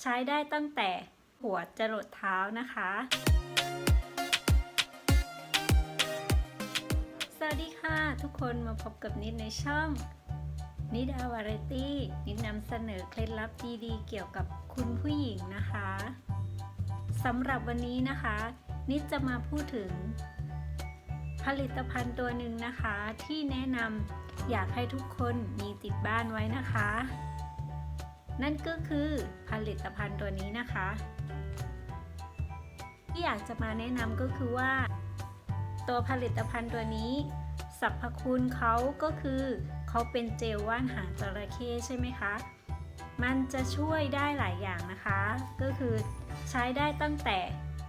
ใช้ได้ตั้งแต่หัวจรดเท้านะคะสวัสดีค่ะ ทุกคนมาพบกับนิดในช่อง นิดาวาไรตี้นิดนำเสนอเคล็ดลับดีๆ เกี่ยวกับคุณผู้หญิงนะคะสำหรับวันนี้นะคะ นิดจะมาพูดถึง ผลิตภัณฑ์ตัวหนึ่งนะคะ ที่แนะนำอยากให้ทุกคนมีติดบ้านไว้นะคะ นั่นก็คือผลิตภัณฑ์ตัวนี้นะคะ ที่อยากจะมาแนะนำก็คือว่า ตัวผลิตภัณฑ์ตัวนี้สรรพคุณเขาก็คือเขาเป็นเจลว่านหางจระเข้ใช่ไหมคะ มันจะช่วยได้หลายอย่างนะคะ ก็คือใช้ได้ตั้งแต่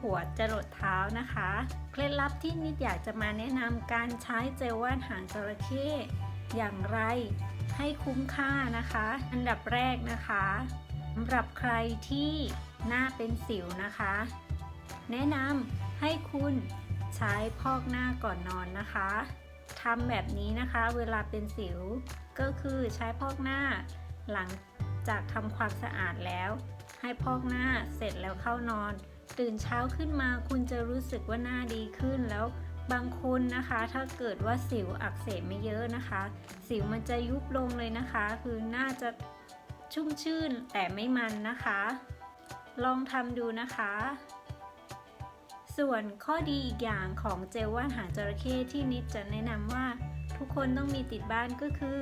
หัวจรดเท้านะคะ เคล็ดลับที่นิดอยากจะมาแนะนำการใช้เจลว่านหางจระเข้อย่างไร ให้คุ้มค่านะคะ อันดับแรกนะคะสำหรับใครที่หน้าเป็นสิวนะคะ แนะนำให้คุณใช้พอกหน้าก่อนนอนนะคะทำแบบนี้นะคะเวลาเป็นสิวก็คือใช้พอกหน้าหลังจากทำความสะอาดแล้ว ให้พอกหน้าเสร็จแล้วเข้านอน ตื่นเช้าขึ้นมาคุณจะรู้สึกว่าหน้าดีขึ้นแล้ว บางคนนะคะ ถ้าเกิดว่าสิวอักเสบไม่เยอะนะคะ สิวมันจะยุบลงเลยนะคะ คือน้าจะชุ่มชื่นแต่ไม่มันนะคะ ลองทำดูนะคะ ส่วนข้อดีอีกอย่างของเจลว่านหางจระเข้ที่นิดจะแนะนำว่า ทุกคนต้องมีติดบ้านก็คือ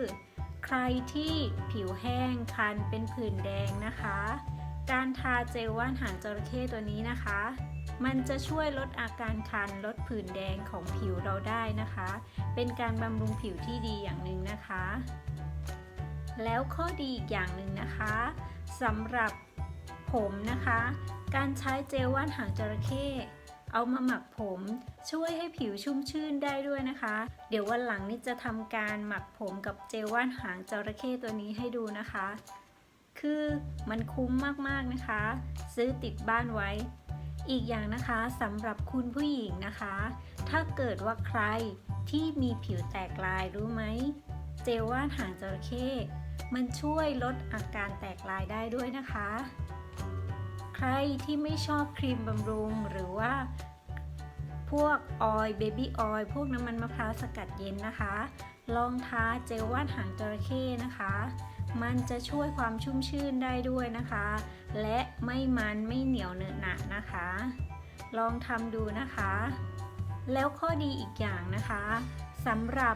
ใครที่ผิวแห้งคันเป็นผื่นแดงนะคะ การทาเจลว่านหางจระเข้ตัวนี้นะคะ มันจะช่วยลดอาการคันลดผื่นแดงของผิวเราได้นะคะ เป็นการบำรุงผิวที่ดีอย่างหนึ่งนะคะ แล้วข้อดีอีกอย่างหนึ่งนะคะสำหรับผมนะคะ การใช้เจลว่านหางจระเข้เอามาหมักผมช่วยให้ผิวชุ่มชื่นได้ด้วยนะคะ เดี๋ยววันหลังนี้จะทำการหมักผมกับเจลว่านหางจระเข้ตัวนี้ให้ดูนะคะ คือมันคุ้มมากๆนะคะ ซื้อติดบ้านไว้ อีกอย่างนะคะสำหรับคุณผู้หญิงนะคะ ถ้าเกิดว่าใครที่มีผิวแตกลายรู้ไหม เจลว่านหางจระเข้มันช่วยลดอาการแตกลายได้ด้วยนะคะ ใครที่ไม่ชอบครีมบำรุงหรือว่า พวกออยเบบี้ออยพวกน้ำมันมะพร้าวสกัดเย็นนะคะ ลองทาเจลว่านหางจระเข้นะคะ มันจะช่วยความชุ่มชื่นได้ด้วยนะคะ และไม่มันไม่เหนียวเหนอะหนะนะคะ ลองทำดูนะคะ แล้วข้อดีอีกอย่างนะคะสำหรับ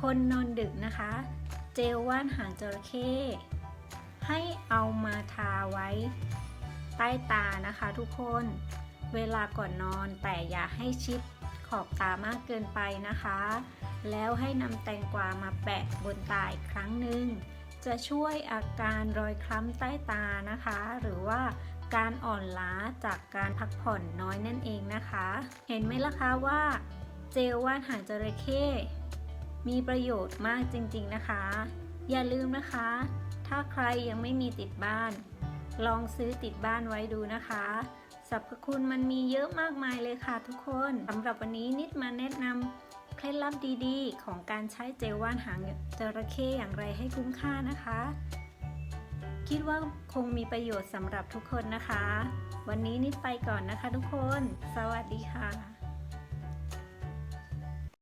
คนนอนดึกนะคะ เจลว่านหางจระเข้ให้เอามาทาไว้ใต้ตานะคะทุกคน เวลาก่อนนอนแต่อย่าให้ชิด ขอบตามากเกินไปนะคะ แล้วให้นำแตงกวามาแปะบนตาอีกครั้งหนึ่ง จะช่วยอาการรอยคล้ำใต้ตานะคะ หรือว่าการอ่อนล้าจากการพักผ่อนน้อยนั่นเองนะคะ เห็นไหมล่ะคะว่าเจลว่านหางจระเข้มีประโยชน์มากจริงๆนะคะ อย่าลืมนะคะ ถ้าใครยังไม่มีติดบ้าน ลองซื้อติดบ้านไว้ดูนะคะ รรพคุณมันมีเยอะมากมายเลยค่ะทุกคนสำหรับวันนี้นิดมาแนะนำเคล็ดลับดีๆ ของการใช้เจลว่านหางจระเข้อย่างไรให้คุ้มค่านะคะ คิดว่าคงมีประโยชน์สำหรับทุกคนนะคะ วันนี้นิดไปก่อนนะคะทุกคน สวัสดีค่ะ